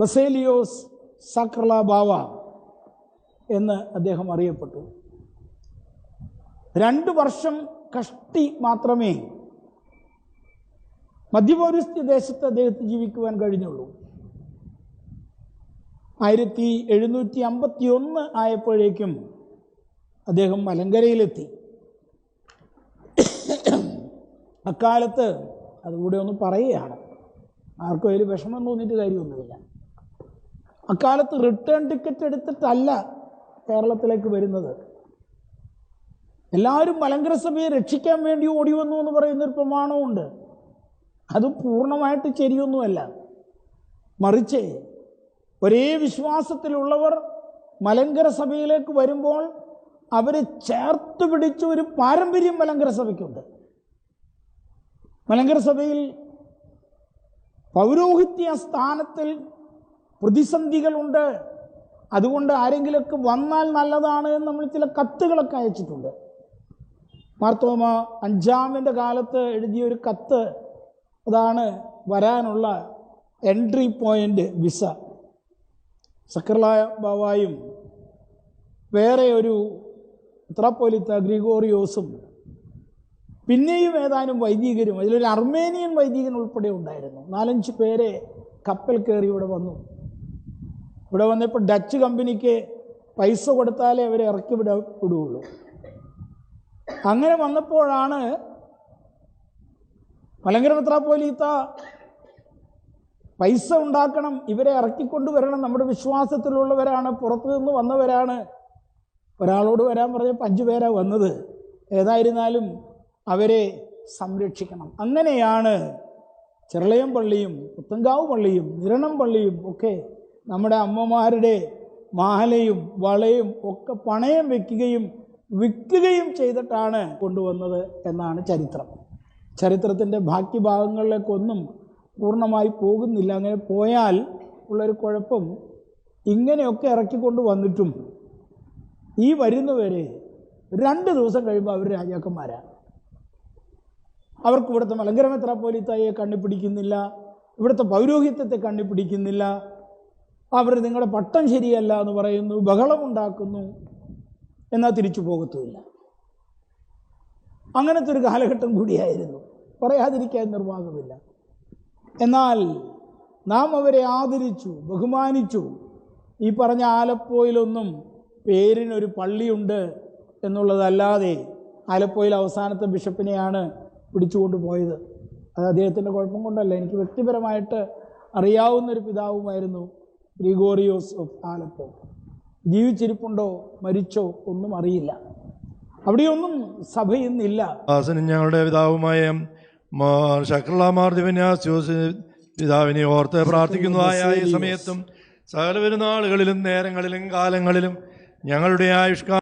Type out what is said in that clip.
ബസേലിയോസ് സക്രല ബാവ എന്ന് അദ്ദേഹം അറിയപ്പെട്ടു. രണ്ട് വർഷം കഷ്ടി മാത്രമേ മധ്യപൗരസ്ത്യ ദേശത്ത് അദ്ദേഹത്തിന് ജീവിക്കുവാൻ കഴിഞ്ഞുള്ളൂ. ആയിരത്തി എഴുന്നൂറ്റി അമ്പത്തി ഒന്ന് ആയപ്പോഴേക്കും അദ്ദേഹം മലങ്കരയിലെത്തി അക്കാലത്ത് അതുകൂടെ ഒന്ന് പറയുകയാണ്. ആർക്കും അതിൽ വിഷമം തോന്നിയിട്ട് കാര്യമൊന്നുമില്ല. അക്കാലത്ത് റിട്ടേൺ ടിക്കറ്റ് എടുത്തിട്ടല്ല കേരളത്തിലേക്ക് വരുന്നത്. എല്ലാവരും മലങ്കര സഭയെ രക്ഷിക്കാൻ വേണ്ടി ഓടി വന്നു എന്ന് പറയുന്നൊരു പ്രമാണമുണ്ട് അത് പൂർണമായിട്ട് ശരിയൊന്നുമല്ല. മറിച്ച് ഒരേ വിശ്വാസത്തിലുള്ളവർ മലങ്കര സഭയിലേക്ക് വരുമ്പോൾ അവരെ ചേർത്ത് പിടിച്ച ഒരു പാരമ്പര്യം മലങ്കര സഭയ്ക്കുണ്ട്. മലങ്കര സഭയിൽ പൗരോഹിത്യ സ്ഥാനത്തിൽ പ്രതിസന്ധികളുണ്ട്. അതുകൊണ്ട് ആരെങ്കിലൊക്കെ വന്നാൽ നല്ലതാണ് എന്ന് നമ്മൾ ചില കത്തുകളൊക്കെ അയച്ചിട്ടുണ്ട്. മാർത്തോമ അഞ്ചാമിന്റെ കാലത്ത് എഴുതിയ ഒരു കത്ത് അതാണ് വരാനുള്ള എൻട്രി പോയിന്റ് വിസ. സക്കർലായ ബാവായും വേറെ ഒരു ഉത്രാപ്പോലിത്ത ഗ്രിഗോറിയോസും പിന്നെയും ഏതാനും വൈദികരും അതിലൊരു അർമേനിയൻ വൈദികൻ ഉൾപ്പെടെ ഉണ്ടായിരുന്നു. നാലഞ്ച് പേരെ കപ്പൽ കയറി ഇവിടെ വന്നു. ഇവിടെ വന്നപ്പോൾ ഡച്ച് കമ്പനിക്ക് പൈസ കൊടുത്താലേ അവരെ ഇറക്കി വിട വിടുകയുള്ളൂ അങ്ങനെ വന്നപ്പോഴാണ് മലങ്കര മെത്രാപ്പോലീത്ത പൈസ ഉണ്ടാക്കണം ഇവരെ ഇറക്കിക്കൊണ്ടുവരണം നമ്മുടെ വിശ്വാസത്തിലുള്ളവരാണ് പുറത്തു നിന്ന് വന്നവരാണ്. ഒരാളോട് വരാൻ പറഞ്ഞ അഞ്ചു പേരാ വന്നത്. ഏതായിരുന്നാലും അവരെ സംരക്ഷിക്കണം. അങ്ങനെയാണ് ചെറളയം പള്ളിയും പുത്തങ്കാവ് പള്ളിയും നിരണം പള്ളിയും ഒക്കെ നമ്മുടെ അമ്മമാരുടെ മാലയും വളയും ഒക്കെ പണയം വെക്കുകയും വിൽക്കുകയും ചെയ്തിട്ടാണ് കൊണ്ടുവന്നത് എന്നാണ് ചരിത്രം. ചരിത്രത്തിന്റെ ബാക്കി ഭാഗങ്ങളിലേക്കൊന്നും പൂർണമായി പോകുന്നില്ല. അങ്ങനെ പോയാൽ ഉള്ളൊരു കുഴപ്പം ഇങ്ങനെയൊക്കെ ഇറക്കിക്കൊണ്ട് വന്നിട്ടും ഈ വരുന്നവരെ രണ്ട് ദിവസം കഴിയുമ്പോൾ അവർ രാജാക്കന്മാരാണ്. അവർക്ക് ഇവിടുത്തെ മലങ്കര മെത്രാപ്പോലിത്തായെ കണ്ടുപിടിക്കുന്നില്ല. ഇവിടുത്തെ പൗരോഹിത്യത്തെ കണ്ടുപിടിക്കുന്നില്ല. അവർ നിങ്ങളുടെ പട്ടം ശരിയല്ല എന്ന് പറയുന്നു ബഹളമുണ്ടാക്കുന്നു എന്നാൽ തിരിച്ചു പോകത്തുമില്ല. അങ്ങനത്തെ ഒരു കാലഘട്ടം കൂടിയായിരുന്നു. പറയാതിരിക്കാൻ നിർവാഹമില്ല. എന്നാൽ നാം അവരെ ആദരിച്ചു ബഹുമാനിച്ചു. ഈ പറഞ്ഞ ആലപ്പോയിലൊന്നും പേരിനൊരു പള്ളിയുണ്ട് എന്നുള്ളതല്ലാതെ ആലപ്പോയിൽ അവസാനത്തെ ബിഷപ്പിനെയാണ് പിടിച്ചുകൊണ്ട് പോയത്. അത് അദ്ദേഹത്തിന്റെ കുഴപ്പം കൊണ്ടല്ല. എനിക്ക് വ്യക്തിപരമായിട്ട് അറിയാവുന്നൊരു പിതാവുമായിരുന്നു. ഗ്രിഗോറിയോസ് ഓഫ് ആലപ്പോ. ജീവിച്ചിരിപ്പുണ്ടോ മരിച്ചോ ഒന്നും അറിയില്ല. അവിടെയൊന്നും സഭ ഇന്നില്ല ദാസനും ഞങ്ങളുടെ പിതാവുമായ പിതാവിനെ ഓർത്ത് പ്രാർത്ഥിക്കുന്നതായ ഈ സമയത്തും സകല പെരുന്നാളുകളിലും നേരങ്ങളിലും കാലങ്ങളിലും ഞങ്ങളുടെ ആയുഷ്കാ